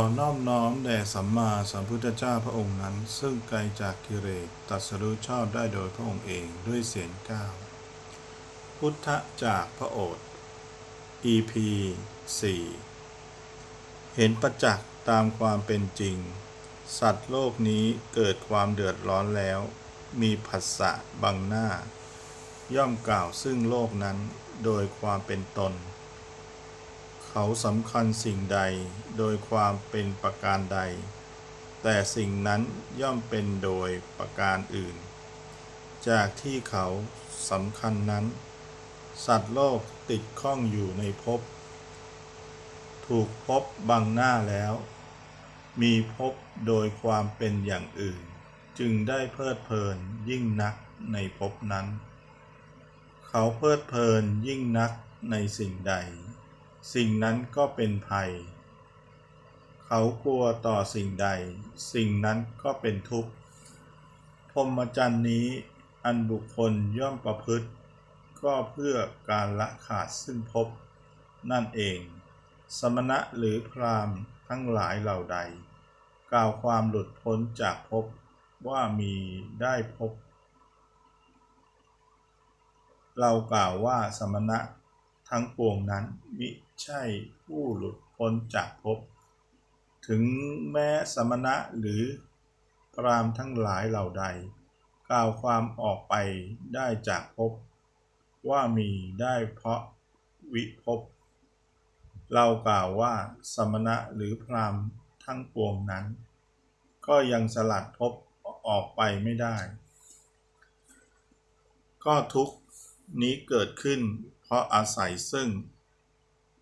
อน้อมน้อมแด่สัมมาสัมพุทธเจ้าพระองค์นั้น ซึ่งไกลจากกิเลสตรัสรู้ชอบได้โดยพระองค์เองด้วยเสียงก้าวพุทธจากพระโอษฐ์ EP 4 เห็นประจักษ์ตามความเป็นจริง สัตว์โลกนี้เกิดความเดือดร้อนแล้ว มีผัสสะบังหน้า ย่อมกล่าวซึ่งโลกนั้นโดยความเป็นตน เขาสำคัญสิ่งใดโดยความเป็นประการใด แต่สิ่งนั้นย่อมเป็นโดยประการอื่น จากที่เขาสำคัญนั้น สัตว์โลกติดข้องอยู่ในภพถูกภพบังหน้าแล้ว มีภพโดยความเป็นอย่างอื่น จึงได้เพลิดเพลินยิ่งนักในภพนั้น เขาเพลิดเพลินยิ่งนักในสิ่งใด สิ่งนั้นก็เป็นภัย เขากลัวต่อสิ่งใด สิ่งนั้นก็เป็นทุกข์พรหมจรรย์นี้อันบุคคลย่อมประพฤติ ก็เพื่อการละขาดซึ่งภพนั่นเอง สมณะหรือพรามทั้งหลายเหล่าใด กล่าวความหลุดพ้นจากภพว่ามีได้พบ เรากล่าวว่าสมณะ ทั้งปวงนั้นมิใช่ผู้หลุดพ้นจากภพถึงแม้สมณะหรือพรามทั้งหลายเหล่าใด กล่าวความออกไปได้จากภพว่ามีได้เพราะวิภพเรากล่าวว่าสมณะหรือพรามทั้งปวงนั้น ก็ยังสลัดภพออกไปไม่ได้ ก็ทุกนี้เกิดขึ้น ราะอาศัยซึ่ง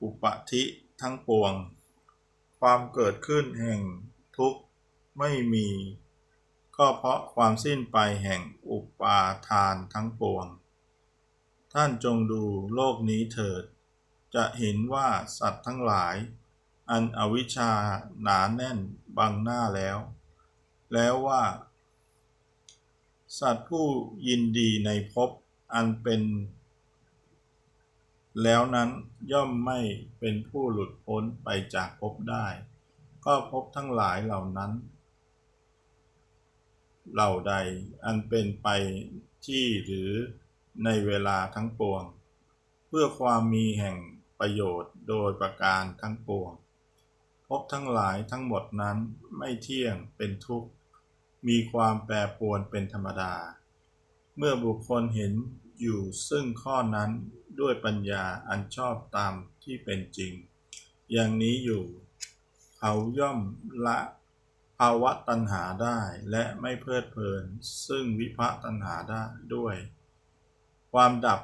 อุปธิทั้งปวง ความเกิดขึ้นแห่งทุกข์ไม่มี ก็เพราะความสิ้นไปแห่งอุปาทานทั้งปวง ท่านจงดูโลกนี้เถิด จะเห็นว่าสัตว์ทั้งหลาย อันอวิชชาหนาแน่นบังหน้าแล้ว แล้วว่า สัตว์ผู้ยินดีในภพอันเป็น แล้วนั้นย่อมไม่เป็นผู้หลุดพ้นไปจากภพได้ ก็ภพทั้งหลายเหล่านั้น เหล่าใดอันเป็นไปที่หรือในเวลาทั้งปวง เพื่อความมีแห่งประโยชน์โดยประการทั้งปวงภพทั้งหลายทั้งหมดนั้นไม่เที่ยงเป็นทุกข์ มีความแปรปรวนเป็นธรรมดา เมื่อบุคคลเห็นอยู่ซึ่งข้อนั้น ด้วยปัญญาอันชอบตามที่เป็นจริง อย่างนี้อยู่ เขาย่อมละภาวะตัณหาได้และไม่เพลิดเพลิน ซึ่งวิภะตัณหาได้ด้วย ความดับ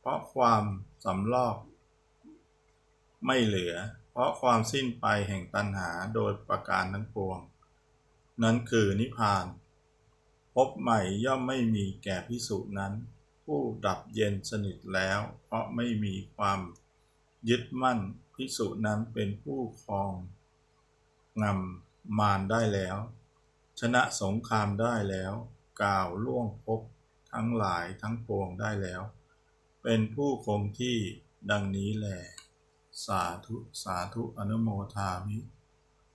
เพราะความสำลอก ไม่เหลือ เพราะความสิ้นไปแห่งตัณหาโดยประการทั้งปวง นั้นคือนิพพานพบใหม่ย่อมไม่มีแก่พิสุนั้น ผู้ดับเย็นสนิทแล้ว เพราะไม่มีความยึดมั่นพิสุนั้นเป็นผู้ครองงำมารได้แล้ว ชนะสงครามได้แล้ว กล่าวล่วงภพทั้งหลายทั้งปวงได้แล้ว เป็นผู้คงที่ดังนี้แหลสาธุ สาธุ อนุโมทามิ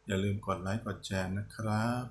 อย่าลืมกดไลค์ กดแชร์นะครับ